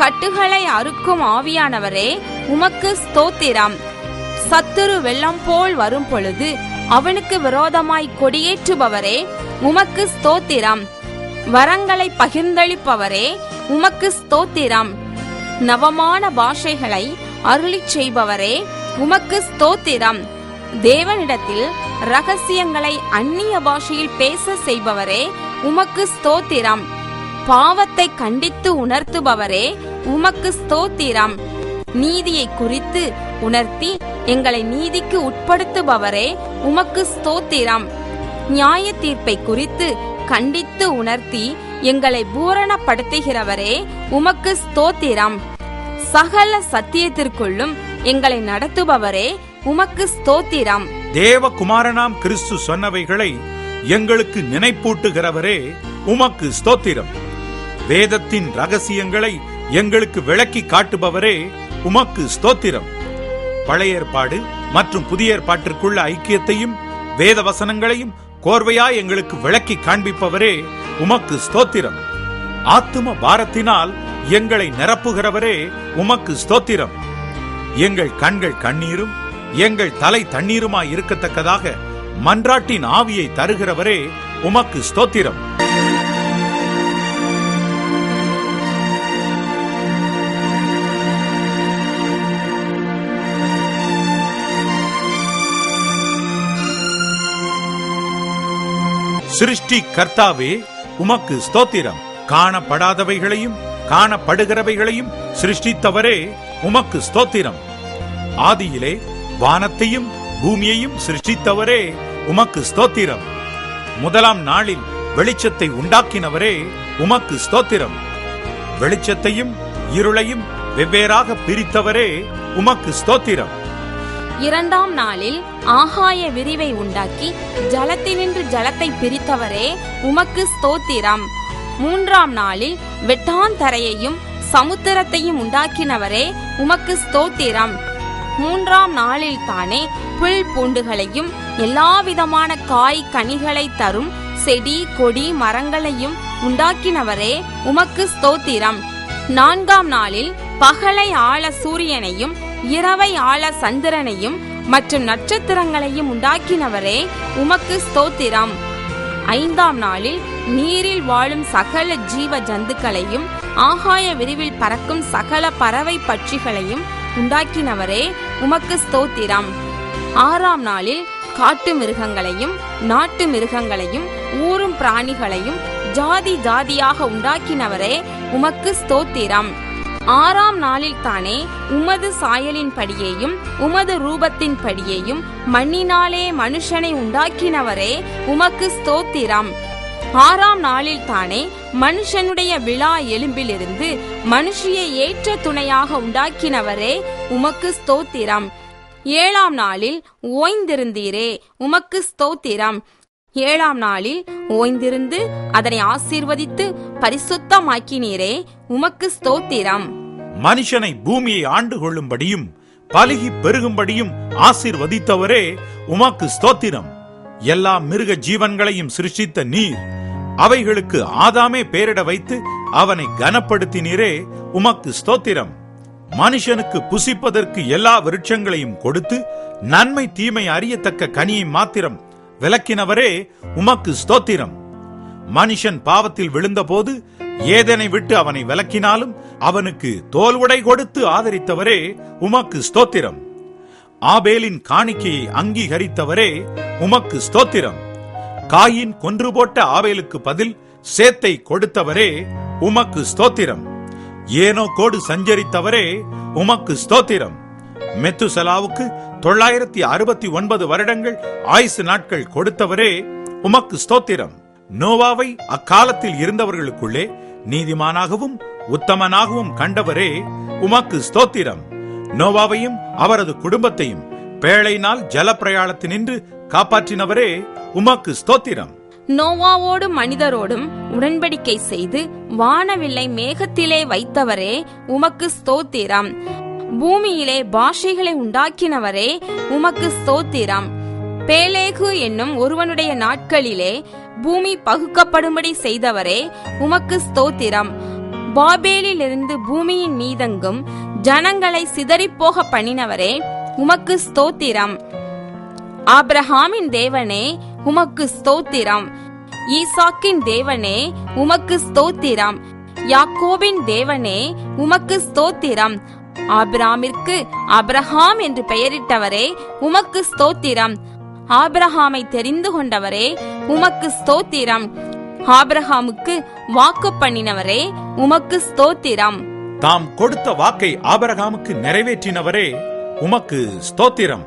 கட்டுகளை அறுக்கும் ஆவியானவரே உமக்கு ஸ்தோத்திரம். சத்துரு வெள்ளம் போல் வரும் பொழுது அவனுக்கு விரோதமாய் கொடியேற்றுபவரே உமக்கு ஸ்தோத்திரம். வரங்களை பகிர்ந்தளிப்பவரே உமக்கு ஸ்தோத்திரம். நவமான பாஷைகளை அருளிச் செய்பவரே உமக்கு ஸ்தோத்திரம். தேவனிடத்தில் ரகசியங்களை அந்நிய பாஷையில் பேச செய்பவரே உமக்கு ஸ்தோத்திரம். பாவத்தை கண்டித்து உணர்த்துபவரே உமக்கு ஸ்தோத்திரம். நீதியை குறித்து உணர்த்தி எங்களை நீதிக்கு உட்படுத்துபவரே உமக்கு ஸ்தோத்திரம். நியாய தீர்ப்பை குறித்து கண்டித்து உணர்த்தி எங்களை பூரணப்படுத்துகிறவரே உமக்கு ஸ்தோத்திரம். சகல சத்தியத்திற்குள்ளும் எங்களை நடத்துபவரே உமக்கு ஸ்தோத்திரம். தேவகுமாரனாம் கிறிஸ்து சொன்னவைகளை எங்களுக்கு நினைப்பூட்டுகிறவரே உமக்கு ஸ்தோத்திரம். வேதத்தின் ரகசியங்களை எங்களுக்கு விளக்கி காட்டுபவரே உமக்கு ஸ்தோத்திரம். பழைய ஏற்பாடு மற்றும் புதிய ஏற்பாட்டிற்குள்ள ஐக்கியத்தையும் வேத வசனங்களையும் கோர்வையாய் எங்களுக்கு விளக்கி காண்பிப்பவரே உமக்கு ஸ்தோத்திரம். ஆத்தும பாரத்தினால் எங்களை நிரப்புகிறவரே உமக்கு ஸ்தோத்திரம். எங்கள் கண்கள் கண்ணீரும் எங்கள் தலை தண்ணீருமாய் இருக்கத்தக்கதாக மன்றாட்டின் ஆவியை தருகிறவரே உமக்கு ஸ்தோத்திரம். சிருஷ்டி கர்த்தாவே உமக்கு ஸ்தோத்திரம். காணப்படாதவைகளையும் காணப்படுகிறவைகளையும் சிருஷ்டித்தவரே உமக்கு ஸ்தோத்திரம். ஆதியிலே வானத்தையும் பூமியையும் சிருஷ்டித்தவரே உமக்கு ஸ்தோத்திரம். முதலாம் நாளில் வெளிச்சத்தை உண்டாக்கினவரே உமக்கு ஸ்தோத்திரம். வெளிச்சத்தையும் இருளையும் வெவ்வேறாக பிரித்தவரே உமக்கு ஸ்தோத்திரம். இரண்டாம் நாளில் ஆகாய விரிவை உண்டாக்கி ஜலத்தினின்று ஜலத்தை பிரித்தவரே உமக்கு ஸ்தோத்திரம். மூன்றாம் நாளில் வெட்டாந்தரையையும் சமுத்திரத்தையும் உண்டாக்கினவரே உமக்கு ஸ்தோத்திரம். மூன்றாம் நாளில் தானே புல் பூண்டுகளையும் எல்லாவிதமான காய் கனிகளை தரும் செடி கொடி மரங்களையும் உண்டாக்கினவரே உமக்கு ஸ்தோத்திரம். நான்காம் நாளில் பகலை ஆள சூரியனையும் இரவை ஆள சந்திரனையும் மற்றும் நட்சத்திரங்களையும் உண்டாக்கினவரே உமக்கு ஸ்தோத்திரம். ஐந்தாம் நாளில் நீரில் வாழும் சகல ஜீவ ஜந்துக்களையும் ஆகாய விரிவில் பறக்கும் சகல பறவை பட்சிகளையும் உண்டாக்கினவரே உமக்கு ஸ்தோத்திரம். ஆறாம் நாளில் காட்டு மிருகங்களையும் நாட்டு மிருகங்களையும் ஊறும் பிராணிகளையும் ஜாதி ஜாதியாக உண்டாக்கினவரே உமக்கு ஸ்தோத்திரம். ஆறாம் நாளில் தானே உமது சாயலின் படியேயும் உமது ரூபத்தின் படியேயும் மண்ணினாலே மனுஷனை உண்டாக்கினவரே உமக்கு ஸ்தோத்திரம். ஆறாம் நாளில் தானே மனுஷனுடைய விழா எலும்பிலிருந்து மனுஷியை ஏற்ற துணையாக உண்டாக்கினவரே உமக்கு ஸ்தோத்திரம். ஏழாம் நாளில் ஓய்ந்திருந்தீரே உமக்கு ஸ்தோத்திரம். ஏழாம் நாளில் ஓய்ந்திருந்து அதனை ஆசீர்வதித்து பரிசுத்தமாக்கினீரே உமக்கு ஸ்தோத்திரம். மனுஷனை பூமியை ஆண்டு கொள்ளும்படியும் பலுகி பெருகும்படியும் ஆசிர்வதித்தவரே உமக்கு ஸ்தோத்திரம். எல்லா மிருக ஜீவன்களையும் சிருஷ்டித்த நீர் அவைகளுக்கு ஆதாமே பேரிட வைத்து அவனை கனப்படுத்தினீரே உமக்கு ஸ்தோத்திரம். மனுஷனுக்கு புசிப்பதற்கு எல்லா விருட்சங்களையும் கொடுத்து நன்மை தீமை அறியத்தக்க கனியை மாத்திரம் விளக்கினவரே உமக்கு ஸ்தோத்திரம். மனுஷன் பாவத்தில் விழுந்தபோது ஏதனை விட்டு அவனை விலக்கினாலும் அவனுக்கு தோல்வுடை கொடுத்து ஆதரித்தவரே உமக்கு ஸ்தோத்திரம். ஆபேலின் காணிக்கையை அங்கீகரித்தவரே உமக்கு ஸ்தோத்திரம். காயின் கொன்று போட்ட ஆவேலுக்கு பதில் சேத்தை கொடுத்தவரே உமக்கு ஸ்தோத்திரம். ஏனோ கோடு சஞ்சரித்தவரே உமக்கு ஸ்தோத்திரம். மெத்துசலாவுக்கு தொள்ளாயிரத்தி அறுபத்தி ஒன்பது வருடங்கள் ஆயுசு நாட்கள் கொடுத்தவரே உமக்கு ஸ்தோத்திரம். நோவாவை அக்காலத்தில் இருந்தவர்களுக்குள்ளே நீதிமானாகவும் உத்தமனாகவும் கண்டவரே உமக்கு ஸ்தோத்திரம். நோவாவையும் அவரது குடும்பத்தையும் பேழையினால் ஜலப்பிரயாணத்தினின்று காப்பாற்றினவரே உமக்கு ஸ்தோத்திரம். நோவாவோடும் மனிதரோடும் உடன்படிக்கை செய்து வானவில்லை மேகத்திலே வைத்தவரே உமக்கு ஸ்தோத்திரம். பூமியிலே பாஷைகளை உண்டாக்கினவரே உமக்கு ஸ்தோத்திரம். பேலேகு என்னும் ஒருவனுடைய நாட்களிலே பூமி பகுக்கப்படும்படி செய்தவரே உமக்கு ஸ்தோத்திரம். பாபேலிலிருந்து பூமியின் மீதெங்கும் ஜனங்களை சிதறிப்போக பண்ணினவரே உமக்கு ஸ்தோத்திரம். ஆபிரஹாமின் தேவனே உமக்கு ஸ்தோத்திரம். ஈசாக்கின் தேவனே உமக்கு ஸ்தோத்திரம். யாக்கோபின் தேவனே உமக்கு ஸ்தோத்திரம். ஆபிராமிற்கு அப்ரஹாம் என்று பெயரிட்டவரே உமக்கு ஸ்தோத்திரம். ஆபிரஹாமை தெரிந்து கொண்டவரே உமக்கு ஸ்தோத்திரம். ஆபிரஹாமுக்கு வாக்கு பண்ணினவரே உமக்கு ஸ்தோத்திரம். தாம் கொடுத்த வாக்கை ஆபரகாமுக்கு நிறைவேற்றினவரே உமக்கு ஸ்தோத்திரம்.